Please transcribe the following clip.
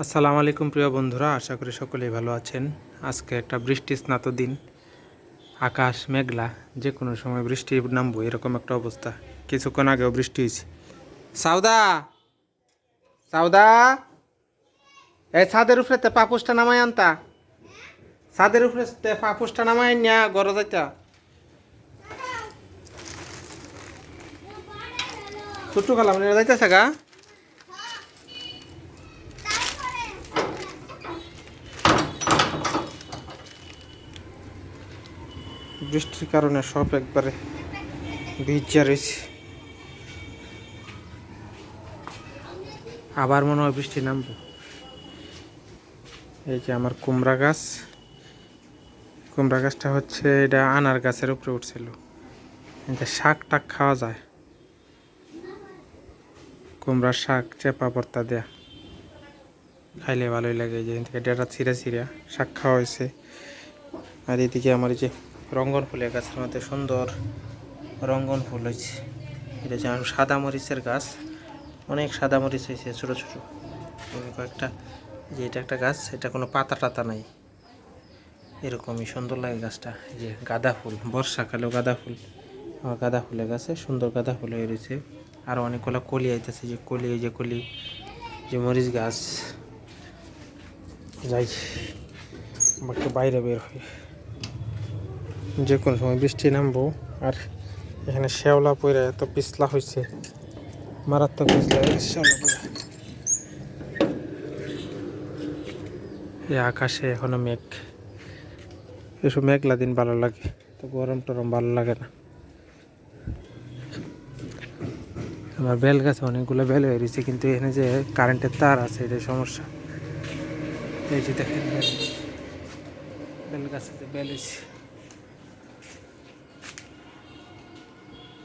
আসসালামু আলাইকুম প্রিয় বন্ধুরা, আশা করি সকলেই ভালো আছেন। আজকে একটা বৃষ্টি স্নাত দিন, আকাশ মেঘলা যে কোনো সময় বৃষ্টি নামবো, এরকম একটা অবস্থা। কিছুক্ষণ আগেও বৃষ্টি হয়েছে। সাউদা! সাউদা! এই ছাদের উপরে তে পাপুসটা নামাই আনতা। ছাদের উপরে তে পাপুসটা নামাই নিয়া গড় যাইতা। ছোট্ট খালাম যাইতেছে গা? বৃষ্টির কারণে সব একবারে ভিজা রয়েছে। আবার মনে হয় বৃষ্টি নামবো। এই যে আমার কুমড়া গাছ। কুমড়া গাছটা হচ্ছে এটা আনার গাছের উপরে উঠছিল। এটা শাক টাক খাওয়া যায়। কুমড়ার শাক, চেপা ভর্তা দেয়া। খাইলে ভালোই লাগে যে, এখান থেকে ডেটা ছিঁড়া ছিঁড়া শাক খাওয়া হয়েছে। আর এদিকে আমার এই যে রঙ্গন ফুলের গাছের মধ্যে সুন্দর রঙ্গন ফুল হয়েছে। এটা হচ্ছে সাদা মরিচের গাছ। অনেক সাদা মরিচ হয়েছে, ছোটো ছোটো। কয়েকটা যে এটা একটা গাছ, এটা কোনো পাতা টাতা নাই। এরকমই সুন্দর লাগে গাছটা। যে গাঁদা ফুল, বর্ষাকালেও গাঁদা ফুল। আমার গাঁদা ফুলের গাছে সুন্দর গাঁদা ফুল হয়ে রয়েছে। আরও অনেকগুলো কলি আইতেছে, যে কলি যে কলি, যে মরিচ গাছ। যাই একটু বাইরে বের হই। যে কোনো সময় বৃষ্টি নামবো। আর এখানে শ্যাওলা পড়ে এত পিছলা হয়েছে মারাত্মক পিছলা শ্যাওলা এই আকাশে এখনও মেঘ। এসব মেঘলা দিন ভালো লাগে তো গরম টরম ভালো লাগে না। আমার বেল গাছে অনেকগুলো বেল হয়ে রয়েছে কিন্তু এখানে যে কারেন্টের তার আছে এটাই সমস্যা। এই যে দেখেন বেল গাছে বেল হয়েছে